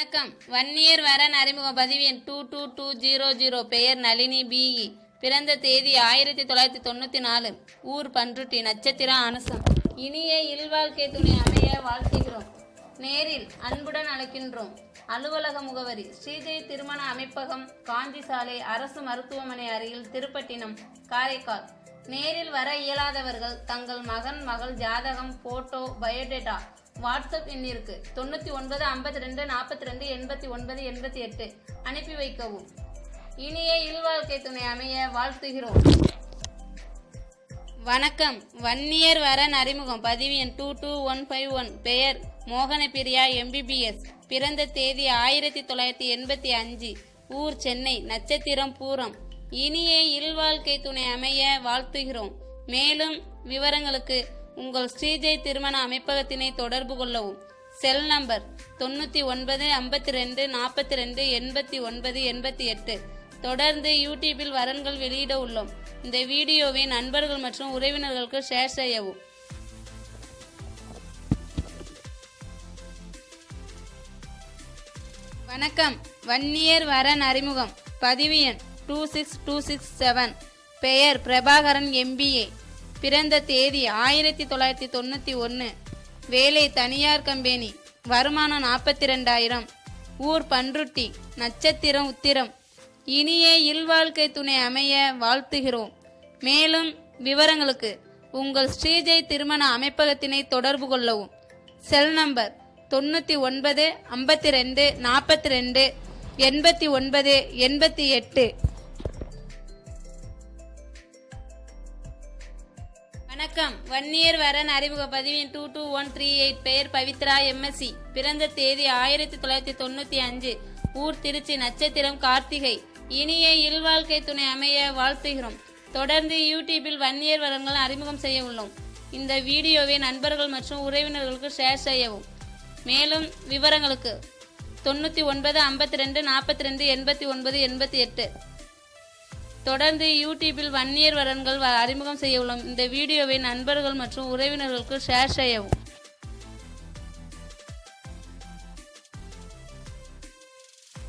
வணக்கம். வன்னியர் வரன் அறிமுக பதிவு எண் two two two zero zero பெயர் நளினி பிஇ பிறந்த தேதி ஆயிரத்தி தொள்ளாயிரத்தி தொண்ணூற்றி நாலு. ஊர் பன்ருட்டி நட்சத்திரம் அனுசம் இனிய இல்வாழ்க்கை துணை அமைய வாழ்த்துகிறோம். நேரில் அன்புடன் அழைக்கின்றோம். அலுவலக முகவரி. ஸ்ரீஜெய் திருமண அமைப்பகம் காந்தி சாலை அரசு மருத்துவமனை அருகில் திருப்பட்டினம் காரைக்கால். நேரில் வர இயலாதவர்கள் தங்கள் மகன் மகள் ஜாதகம் போட்டோ பயோடேட்டா வாட்ஸ்அப் எண்ணிற்கு தொண்ணூற்றி ஒன்பது ஐம்பத்தி ரெண்டு நாற்பத்தி ரெண்டு எண்பத்தி ஒன்பது எண்பத்தி எட்டு. அனுப்பி வைக்கவும். இனிய இல்வாழ்க்கை துணை அமைய வாழ்த்துகிறோம். வணக்கம். வன்னியர் வரன் அறிமுகம். பதிவு எண் two two one five one பெயர் மோகனபிரியா எம்பிபிஎஸ் பிறந்த தேதி ஆயிரத்தி தொள்ளாயிரத்தி எண்பத்தி அஞ்சு. ஊர் சென்னை. நட்சத்திரம் பூரம். இனிய இல்வாழ்க்கை துணை அமைய வாழ்த்துகிறோம். மேலும் விவரங்களுக்கு உங்கள் ஸ்ரீஜெய் திருமண அமைப்பகத்தினை தொடர்பு கொள்ளவும். செல் நம்பர் தொண்ணூற்றி ஒன்பது ஐம்பத்தி ரெண்டு நாற்பத்தி ரெண்டு எண்பத்தி ஒன்பது எண்பத்தி எட்டு. தொடர்ந்து யூடியூபில் வரன்கள் வெளியிட உள்ளோம். இந்த வீடியோவை நண்பர்கள் மற்றும் உறவினர்களுக்கு ஷேர் செய்யவும். வணக்கம். வன்னியர் வரன் அறிமுகம். பதிவு எண் two six two six seven பெயர் பிரபாகரன் எம்பிஏ பிறந்த தேதி ஆயிரத்தி தொள்ளாயிரத்தி தொண்ணூற்றி ஒன்று வேலை தனியார் கம்பெனி. வருமானம் நாற்பத்தி ரெண்டாயிரம் ஊர் பன்ருட்டி. நட்சத்திரம் உத்திரம். இனிய இல்வாழ்க்கை துணை அமைய வாழ்த்துகிறோம். மேலும் விவரங்களுக்கு உங்கள் ஸ்ரீஜெய் திருமண அமைப்பகத்தினை தொடர்பு கொள்ளவும். செல் நம்பர் தொண்ணூற்றி ஒன்பது ஐம்பத்தி ரெண்டு நாற்பத்தி ரெண்டு எண்பத்தி ஒன்பது எண்பத்தி எட்டு. வணக்கம். வன்னியர் வரன் அறிமுக பதிவின் two two one three eight பெயர் பவித்ரா எம்எஸ்சி பிறந்த தேதி ஆயிரத்தி தொள்ளாயிரத்தி தொண்ணூற்றி அஞ்சு. ஊர் திருச்சி நட்சத்திரம் கார்த்திகை. இனிய இல்வாழ்க்கை துணை அமைய வாழ்த்துகிறோம். தொடர்ந்து யூடியூபில் வன்னியர் வரன்கள் அறிமுகம் செய்ய உள்ளோம். இந்த வீடியோவை நண்பர்கள் மற்றும் உறவினர்களுக்கு ஷேர் செய்யவும். மேலும் விவரங்களுக்கு தொண்ணூற்றி ஒன்பது ஐம்பத்தி ரெண்டு நாற்பத்தி ரெண்டு எண்பத்தி ஒன்பது எண்பத்தி எட்டு. தொடர்ந்து யூடியூப்பில் வன்னியர் வரன்கள் வ- அறிமுகம் செய்ய உள்ளோம். இந்த வீடியோவை நண்பர்கள் மற்றும் உறவினர்களுக்கு ஷேர் செய்யவும்.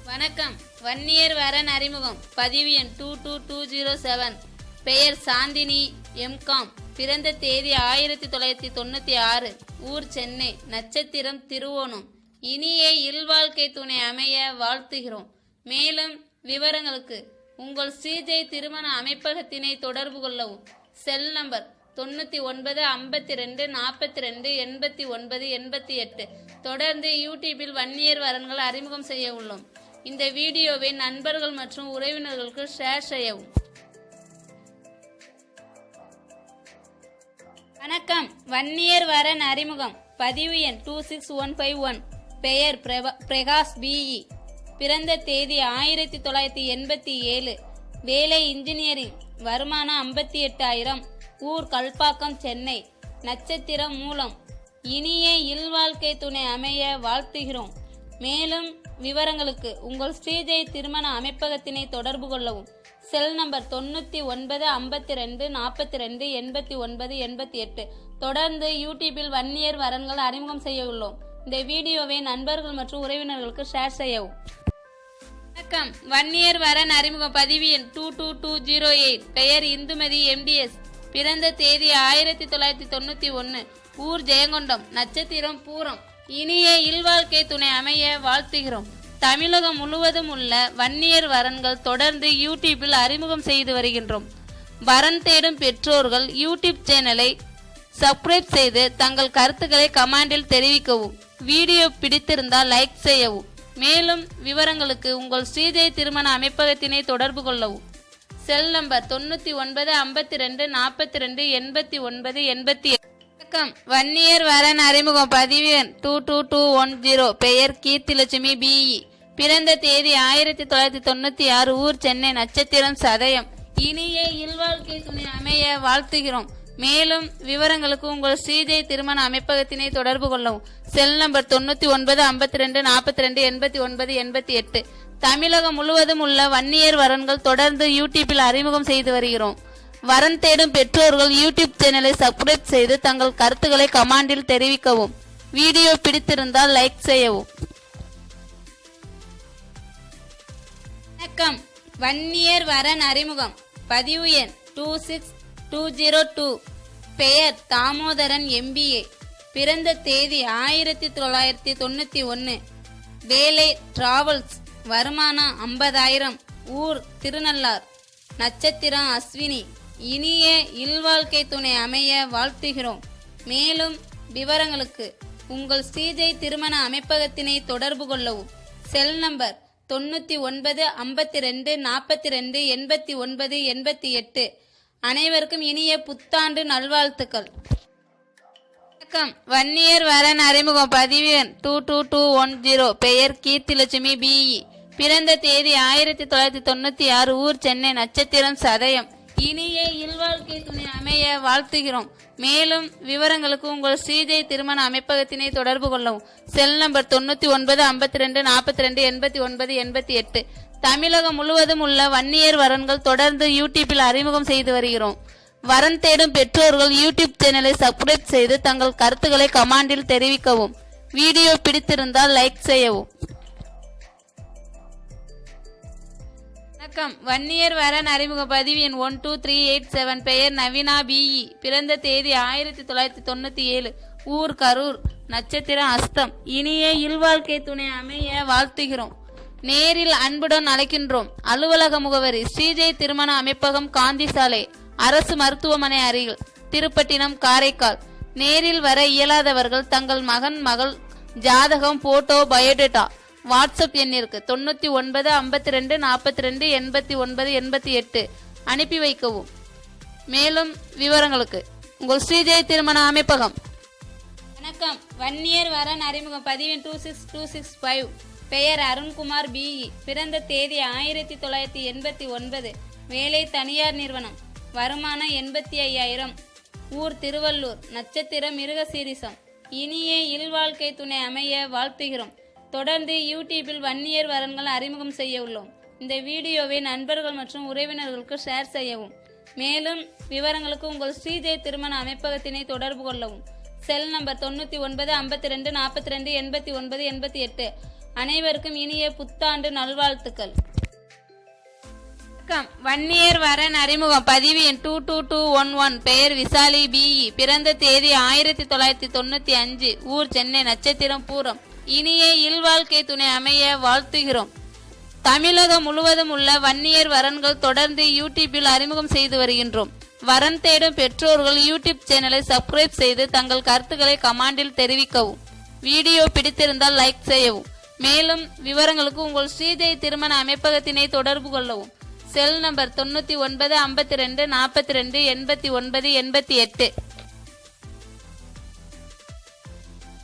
வணக்கம். வன்னியர் வரன் அறிமுகம். பதிவு எண் two two two zero seven பெயர் சாந்தினி எம்காம் பிறந்த தேதி ஆயிரத்தி தொள்ளாயிரத்தி தொண்ணூற்றி ஆறு. ஊர் சென்னை. நட்சத்திரம் திருவோணம். இனிய இல்வாழ்க்கை துணை அமைய வாழ்த்துகிறோம். மேலும் விவரங்களுக்கு உங்கள் ஸ்ரீஜெய் திருமண அமைப்பகத்தினை தொடர்பு கொள்ளவும். செல் நம்பர் தொண்ணூற்றி ஒன்பது ஐம்பத்தி ரெண்டு நாற்பத்தி ரெண்டு எண்பத்தி ஒன்பது எண்பத்தி எட்டு. தொடர்ந்து யூடியூபில் வன்னியர் வரன்கள் அறிமுகம் செய்ய உள்ளோம். இந்த வீடியோவை நண்பர்கள் மற்றும் உறவினர்களுக்கு ஷேர் செய்யவும். வணக்கம். வன்னியர் வரன் அறிமுகம். பதிவு எண் two six one five one பெயர் பிரபா- பிரகாஷ் பிஇ பிறந்த தேதி ஆயிரத்தி தொள்ளாயிரத்தி எண்பத்தி ஏழு. வேலை இன்ஜினியரிங் வருமானம் ஐம்பத்தி எட்டாயிரம். ஊர் கல்பாக்கம் சென்னை. நட்சத்திரம் மூலம் இனிய இல்வாழ்க்கை துணை அமைய வாழ்த்துகிறோம். மேலும் விவரங்களுக்கு உங்கள் ஸ்ரீஜெய் திருமண அமைப்பகத்தினை தொடர்பு கொள்ளவும். செல் நம்பர் தொண்ணூற்றி ஒன்பது ஐம்பத்தி ரெண்டு நாற்பத்தி ரெண்டு எண்பத்தி ஒன்பது எண்பத்தி எட்டு. தொடர்ந்து யூடியூபில் வன்னியர் வரன்கள் அறிமுகம் செய்ய உள்ளோம். இந்த வீடியோவை நண்பர்கள் மற்றும் உறவினர்களுக்கு ஷேர் செய்யவும். வணக்கம். வன்னியர் வரன் அறிமுக பதிவு எண் two two two zero eight. பெயர் இந்துமதி எம்டிஎஸ் பிறந்த தேதி ஆயிரத்தி தொள்ளாயிரத்தி தொண்ணூற்றி ஒன்று ஊர் ஜெயங்கொண்டம். நட்சத்திரம் பூரம். இனிய இல்வாழ்க்கை துணை அமைய வாழ்த்துகிறோம். தமிழகம் முழுவதும் உள்ள வன்னியர் வரன்கள் தொடர்ந்து யூடியூப்பில் அறிமுகம் செய்து வருகின்றோம். வரன் தேடும் பெற்றோர்கள் யூடியூப் சேனலை சப்ஸ்கிரைப் செய்து தங்கள் கருத்துக்களை கமாண்டில் தெரிவிக்கவும். வீடியோ பிடித்திருந்தால் லைக் செய்யவும். மேலும் விவரங்களுக்கு உங்கள் ஸ்ரீஜெய் திருமண அமைப்பகத்தினை தொடர்பு கொள்ளவும். செல் நம்பர் தொண்ணூற்றி ஒன்பது ஐம்பத்தி ரெண்டு நாற்பத்தி ரெண்டு எண்பத்தி ஒன்பது எண்பத்தி வணக்கம். வன்னியர் வரன் அறிமுகம். பதிவு two two two one zero. பெயர் கீர்த்திலட்சுமி பிஇ பிறந்த தேதி ஆயிரத்தி தொள்ளாயிரத்தி தொண்ணூற்றி ஆறு ஊர் சென்னை நட்சத்திரம் சதயம். இனிய இல்வாழ்க்கை துணை அமைய வாழ்த்துகிறோம். மேலும் விவரங்களுக்கு உங்கள் சிஜே திருமண அமைப்பகத்தினை தொடர்பு கொள்ளவும். செல் நம்பர் தொண்ணூற்றி ஒன்பது ஐம்பத்தி ரெண்டு நாற்பத்தி ரெண்டு எண்பத்தி ஒன்பது எண்பத்தி எட்டு. தமிழகம் முழுவதும் உள்ள வன்னியர் வரன்கள் தொடர்ந்து யூடியூப்பில் அறிமுகம் செய்து வருகிறோம். வரன் தேடும் பெற்றோர்கள் யூடியூப் சேனலை சப்ஸ்கிரைப் செய்து தங்கள் கருத்துக்களை கமாண்டில் தெரிவிக்கவும். வீடியோ பிடித்திருந்தால் லைக் செய்யவும். வணக்கம். வன்னியர் வரன் அறிமுகம். பதிவு எண் two six two zero two பெயர் தாமோதரன் எம்பிஏ பிறந்த தேதி ஆயிரத்தி தொள்ளாயிரத்தி தொண்ணூற்றி ஒன்று வேலை டிராவல்ஸ் வருமானம் ஐம்பதாயிரம் ஊர் திருநள்ளார் நட்சத்திரம் அஸ்வினி இனிய இல்வாழ்க்கை துணை அமைய வாழ்த்துகிறோம். மேலும் விவரங்களுக்கு உங்கள் ஸ்ரீஜை திருமண அமைப்பகத்தினை தொடர்பு கொள்ளவும். செல் நம்பர் தொண்ணூற்றி ஒன்பது ஐம்பத்தி ரெண்டு நாற்பத்தி ரெண்டு எண்பத்தி ஒன்பது எண்பத்தி எட்டு. அனைவருக்கும் இனிய புத்தாண்டு நல்வாழ்த்துக்கள். வணக்கம். வன்னியர் வரன் அறிமுகம். பதிவு two two two one zero. பெயர் கீர்த்திலட்சுமி பிஇ பிறந்த தேதி ஆயிரத்தி தொள்ளாயிரத்தி தொண்ணூத்தி ஆறு ஊர் சென்னை நட்சத்திரம் சதயம். இனிய இல்வாழ்க்கை துணை அமைய வாழ்த்துகிறோம். மேலும் விவரங்களுக்கு உங்கள் சீதை திருமண அமைப்பகத்தினை தொடர்பு கொள்ளவும். செல் நம்பர் தொண்ணூற்றி ஒன்பது ஐம்பத்தி ரெண்டு நாற்பத்தி ரெண்டு எண்பத்தி ஒன்பது எண்பத்தி எட்டு. தமிழகம் முழுவதும் உள்ள வன்னியர் வரன்கள் தொடர்ந்து யூடியூப்பில் அறிமுகம் செய்து வருகிறோம். வரன் தேடும் பெற்றோர்கள் யூடியூப் சேனலை சப்ஸ்கிரைப் செய்து தங்கள் கருத்துக்களை கமாண்டில் தெரிவிக்கவும். வீடியோ பிடித்திருந்தால் லைக் செய்யவும். வணக்கம். வன்னியர் வரன் அறிமுக பதிவு எண் one two three eight seven பெயர் நவீனா பிஇ பிறந்த தேதி ஆயிரத்தி தொள்ளாயிரத்தி தொண்ணூத்தி ஏழு. ஊர் கரூர். நட்சத்திரம் அஸ்தம். இனிய இல்வாழ்க்கை துணை அமைய வாழ்த்துகிறோம். நேரில் அன்புடன் அழைக்கின்றோம். அலுவலக முகவரி ஸ்ரீஜை திருமண அமைப்பகம் காந்தி சாலை அரசு மருத்துவமனை அருகில் திருப்பட்டினம் காரைக்கால். நேரில் வர இயலாதவர்கள் தங்கள் மகன் மகள் ஜாதகம் போட்டோ பயோடேட்டா வாட்ஸ்அப் எண்ணிற்கு தொண்ணூத்தி ஒன்பது ஐம்பத்தி ரெண்டு நாற்பத்தி ரெண்டு எண்பத்தி ஒன்பது எண்பத்தி எட்டு அனுப்பி வைக்கவும். மேலும் விவரங்களுக்கு உங்கள் ஸ்ரீஜெய் திருமண அமைப்பகம். வணக்கம். வன்னியர் வரன் அறிமுகம். பதிவின் two six two six five பெயர் அருண்குமார் பிஇ பிறந்த தேதி ஆயிரத்தி தொள்ளாயிரத்தி எண்பத்தி ஒன்பது. வேலை தனியார் நிறுவனம். வருமானம் எண்பத்தி ஐயாயிரம். ஊர் திருவள்ளூர். நட்சத்திரம் மிருகசீரிசம். இனிய இல்வாழ்க்கை துணை அமைய வாழ்த்துகிறோம். தொடர்ந்து யூடியூப்பில் வன்னியர் வரன்கள் அறிமுகம் செய்ய உள்ளோம். இந்த வீடியோவை நண்பர்கள் மற்றும் உறவினர்களுக்கு ஷேர் செய்யவும். மேலும் விவரங்களுக்கு உங்கள் ஸ்ரீஜெய் திருமண அமைப்பகத்தினை தொடர்பு கொள்ளவும். செல் நம்பர் தொண்ணூற்றி ஒன்பது ஐம்பத்தி ரெண்டு நாற்பத்தி ரெண்டு எண்பத்தி ஒன்பது எண்பத்தி எட்டு. அனைவருக்கும் இனிய புத்தாண்டு நல்வாழ்த்துக்கள். வணக்கம். வன்னியர் வரன் அறிமுகம். பதிவு எண் two two two one one பெயர் விசாலி பிஇ பிறந்த தேதி ஆயிரத்தி தொள்ளாயிரத்தி தொண்ணூத்தி அஞ்சு. ஊர் சென்னை நட்சத்திரம் பூரம். இனிய இல்வாழ்க்கை துணை அமைய வாழ்த்துகிறோம். தமிழகம் முழுவதும் உள்ள வன்னியர் வரன்கள் தொடர்ந்து யூடியூப்பில் அறிமுகம் செய்து வருகின்றோம். வரன் தேடும் பெற்றோர்கள் யூடியூப் சேனலை சப்ஸ்கிரைப் செய்து தங்கள் கருத்துக்களை கமாண்டில் தெரிவிக்கவும். வீடியோ பிடித்திருந்தால் லைக் செய்யவும். மேலும் விவரங்களுக்கு உங்கள் ஸ்ரீஜெய் திருமண அமைப்பகத்தினை தொடர்பு கொள்ளவும். செல் நம்பர் தொண்ணூத்தி ஒன்பது ஐம்பத்தி ரெண்டு நாற்பத்தி ரெண்டு எண்பத்தி ஒன்பது எண்பத்தி எட்டு.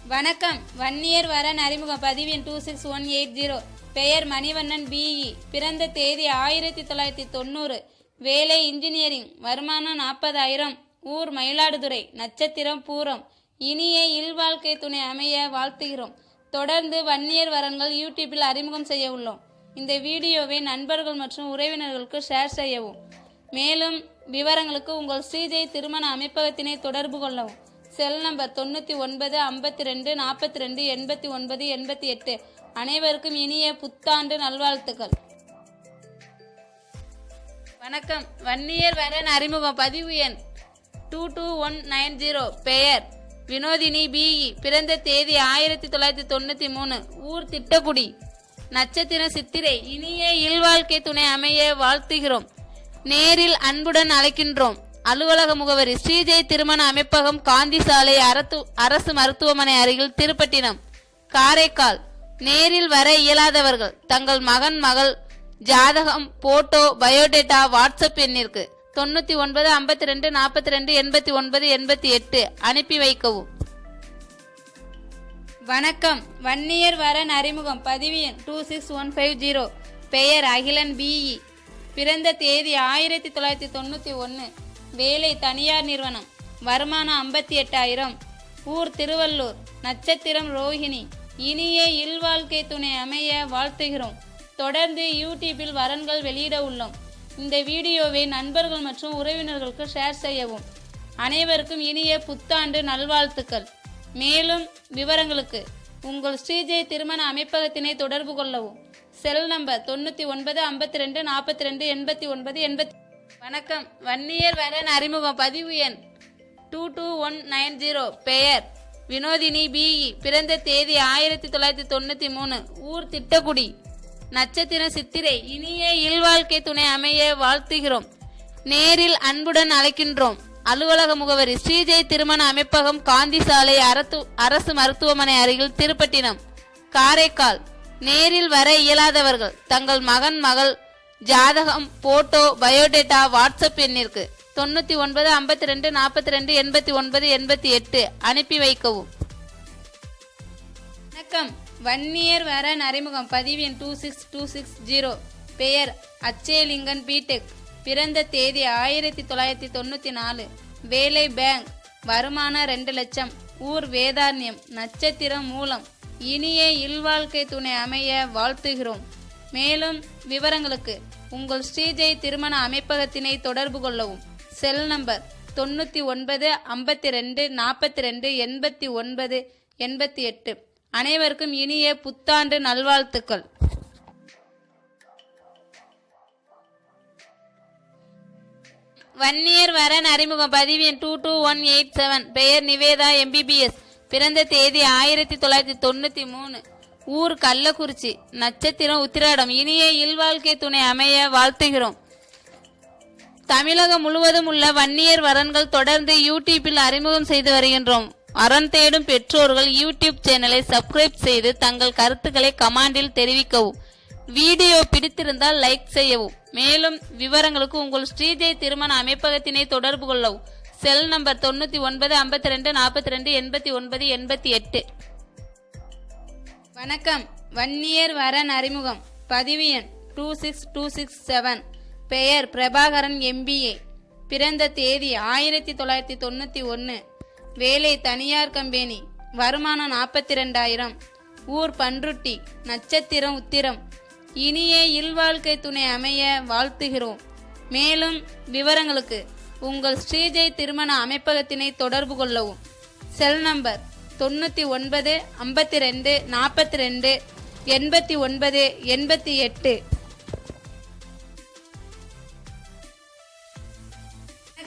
வணக்கம். வன்னியர் வரன் அறிமுகம். பதிவின் two six one eight zero பெயர் மணிவண்ணன் பிஇ பிறந்த தேதி ஆயிரத்தி தொள்ளாயிரத்தி தொண்ணூறு. வேலை இன்ஜினியரிங். வருமானம் நாற்பதாயிரம். ஊர் மயிலாடுதுறை. நட்சத்திரம் பூரம். இனிய இல்வாழ்க்கை துணை அமைய வாழ்த்துகிறோம். தொடர்ந்து வன்னியர் வரன்கள் யூடியூப்பில் அறிமுகம் செய்ய உள்ளோம் இந்த வீடியோவை நண்பர்கள் மற்றும் உறவினர்களுக்கு ஷேர் செய்யவும். மேலும் விவரங்களுக்கு உங்கள் ஸ்ரீஜெய் திருமண அமைப்பகத்தினை தொடர்பு கொள்ளவும். செல் நம்பர் தொண்ணூற்றி ஒன்பது ஐம்பத்தி ரெண்டு நாற்பத்தி ரெண்டு எண்பத்தி ஒன்பது எண்பத்தி எட்டு. அனைவருக்கும் இனிய புத்தாண்டு நல்வாழ்த்துக்கள். வணக்கம். வன்னியர் வரன் அறிமுகம். பதிவு எண் two two one nine zero பெயர் வினோதினி பிஇ பிறந்த தேதி ஆயிரத்தி தொள்ளாயிரத்தி தொண்ணூற்றி மூணு. ஊர் திட்டக்குடி. நட்சத்திரம் சித்திரை. இனிய இல்வாழ்க்கை துணை அமைய வாழ்த்துகிறோம். நேரில் அன்புடன் அழைக்கின்றோம். அலுவலக முகவரி ஸ்ரீஜெய் திருமண அமைப்பகம் காந்தி சாலை அரத்து அரசு மருத்துவமனை அருகில் திருப்பட்டினம். காரைக்கால். நேரில் வர இயலாதவர்கள். தங்கள் மகன் மகள் ஜாதகம் போட்டோ பயோடேட்டா வாட்ஸ்அப் எண்ணிற்கு. தொண்ணூற்றி ஒன்பது ஐம்பத்தி ரெண்டு நாற்பத்தி ரெண்டு எண்பத்தி ஒன்பது எண்பத்தி எட்டு. அனுப்பி வைக்கவும். வணக்கம். வன்னியர் வரன் அறிமுகம் பதிவு எண் two six one five zero பெயர் அகிலன் பிஇ பிறந்த தேதி ஆயிரத்தி தொள்ளாயிரத்தி தொண்ணூற்றி ஒன்று வேலை தனியார் நிறுவனம். வருமானம் ஐம்பத்தி எட்டாயிரம். ஊர் திருவள்ளூர். நட்சத்திரம் ரோஹிணி. இனிய இல்வாழ்க்கை துணை அமைய வாழ்த்துகிறோம். தொடர்ந்து யூடியூபில் வரன்கள் வெளியிட உள்ளோம். இந்த வீடியோவை நண்பர்கள் மற்றும் உறவினர்களுக்கு ஷேர் செய்யவும். அனைவருக்கும் இனிய புத்தாண்டு நல்வாழ்த்துக்கள். மேலும் விவரங்களுக்கு உங்கள் ஸ்ரீஜெய் திருமண அமைப்பகத்தினை தொடர்பு கொள்ளவும். செல் நம்பர் தொண்ணூற்றி ஒன்பது ஐம்பத்தி ரெண்டு நாற்பத்தி ரெண்டு எண்பத்தி ஒன்பது எண்பத்தி வணக்கம். வன்னியர் வரன் அறிமுகம். பதிவு எண் two two one nine zero பெயர் வினோதினி பிஇ பிறந்த தேதி ஆயிரத்தி தொள்ளாயிரத்தி தொண்ணூற்றி மூணு. ஊர் திட்டக்குடி. நட்சத்திர சித்திரை இனிய இல்வாழ்க்கை துணை அமைய வாழ்த்துகிறோம். நேரில் அன்புடன் அழைக்கின்றோம். அலுவலக முகவரி ஸ்ரீஜெய் திருமண அமைப்பகம் காந்தி சாலை அரத்து அரசு மருத்துவமனை அருகில் திருப்பட்டினம். காரைக்கால் நேரில் வர இயலாதவர்கள் தங்கள் மகன் மகள் ஜாதகம் போட்டோ பயோடேட்டா வாட்ஸ்அப் எண்ணிற்கு தொண்ணூத்தி ஒன்பது ஐம்பத்தி ரெண்டு நாற்பத்தி ரெண்டு எண்பத்தி ஒன்பது எண்பத்தி எட்டு அனுப்பி வைக்கவும். வணக்கம். வன்னியர் வர நறைமுகம் பதிவு எண் two six two six zero பெயர் அச்சேலிங்கன் பிடெக் பிறந்த தேதி ஆயிரத்தி தொள்ளாயிரத்தி தொண்ணூற்றி நாலு. வேலை பேங்க் வருமானம் ரெண்டு லட்சம். ஊர் வேதாரண்யம். நட்சத்திரம் மூலம். இனிய இல்வாழ்க்கை துணை அமைய வாழ்த்துகிறோம். மேலும் விவரங்களுக்கு உங்கள் ஸ்ரீஜெய் திருமண அமைப்பகத்தினை தொடர்பு கொள்ளவும். செல் நம்பர் தொண்ணூற்றி ஒன்பது ஐம்பத்தி ரெண்டு நாற்பத்தி ரெண்டு எண்பத்தி ஒன்பது எண்பத்தி எட்டு. அனைவருக்கும் இனிய புத்தாண்டு நல்வாழ்த்துக்கள். வன்னியர் வரன் அறிமுகம் பதிவு எண் two two one eight seven பெயர் நிவேதா எம்பிபிஎஸ் பிறந்த தேதி ஆயிரத்தி தொள்ளாயிரத்தி தொண்ணூற்றி மூணு. ஊர் கள்ளக்குறிச்சி நட்சத்திரம் உத்திராடம். இனிய இல்வாழ்க்கை துணை அமைய வாழ்த்துகிறோம். தமிழகம் முழுவதும் உள்ள வன்னியர் வரன்கள் தொடர்ந்து யூடியூப்பில் அறிமுகம் செய்து வருகின்றோம். அரண் தேடும் பெற்றோர்கள் யூடியூப் சேனலை சப்ஸ்கிரைப் செய்து தங்கள் கருத்துக்களை கமாண்டில் தெரிவிக்கவும். வீடியோ பிடித்திருந்தால் லைக் செய்யவும். மேலும் விவரங்களுக்கு உங்கள் ஸ்ரீஜெய் திருமண அமைப்பகத்தினை தொடர்பு கொள்ளவும். செல் நம்பர் தொண்ணூற்றி ஒன்பது ஐம்பத்தி ரெண்டு நாற்பத்தி ரெண்டு எண்பத்தி ஒன்பது எண்பத்தி எட்டு. வணக்கம். வன்னியர் வரன் அறிமுகம். பதிவு எண் two six two six seven பெயர் பிரபாகரன் எம்பிஏ பிறந்த தேதி ஆயிரத்தி தொள்ளாயிரத்தி தொண்ணூற்றி ஒன்று வேலை தனியார் கம்பெனி வருமானம் நாற்பத்தி ரெண்டாயிரம் ஊர் பன்ருட்டி நட்சத்திரம் உத்திரம். இனிய இல்வாழ்க்கை துணை அமைய வாழ்த்துகிறோம். மேலும் விவரங்களுக்கு உங்கள் ஸ்ரீஜெய் திருமண அமைப்பகத்தினை தொடர்பு கொள்ளவும். செல் நம்பர் தொண்ணூற்றி ஒன்பது ஐம்பத்தி ரெண்டு நாற்பத்தி ரெண்டு எண்பத்தி ஒன்பது எண்பத்தி எட்டு.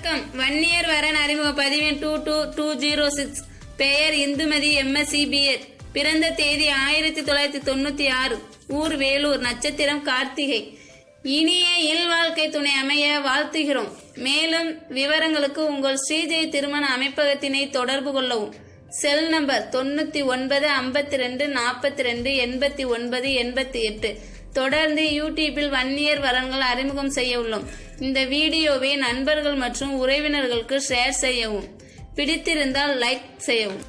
வணக்கம். வன்னியர் வரன் அறிமுக பதிவின் two two two zero six பெயர் இந்துமதி எம்எஸ்சி பிஎட் பிறந்த தேதி ஆயிரத்தி தொள்ளாயிரத்தி தொண்ணூற்றி ஆறு. ஊர் வேலூர் நட்சத்திரம் கார்த்திகை. இனிய இல்வாழ்க்கை துணை அமைய வாழ்த்துகிறோம். மேலும் விவரங்களுக்கு உங்கள் ஸ்ரீஜெய் திருமண அமைப்பகத்தினை தொடர்பு கொள்ளவும். செல் நம்பர் தொண்ணூற்றி ஒன்பது ஐம்பத்தி ரெண்டு நாற்பத்தி ரெண்டு எண்பத்தி ஒன்பது எண்பத்தி எட்டு. தொடர்ந்து யூடியூப்பில் வன்னியர் வரன்கள் அறிமுகம் செய்ய உள்ளோம். இந்த வீடியோவை நண்பர்கள் மற்றும் உறவினர்களுக்கு ஷேர் செய்யவும். பிடித்திருந்தால் லைக் செய்யவும்.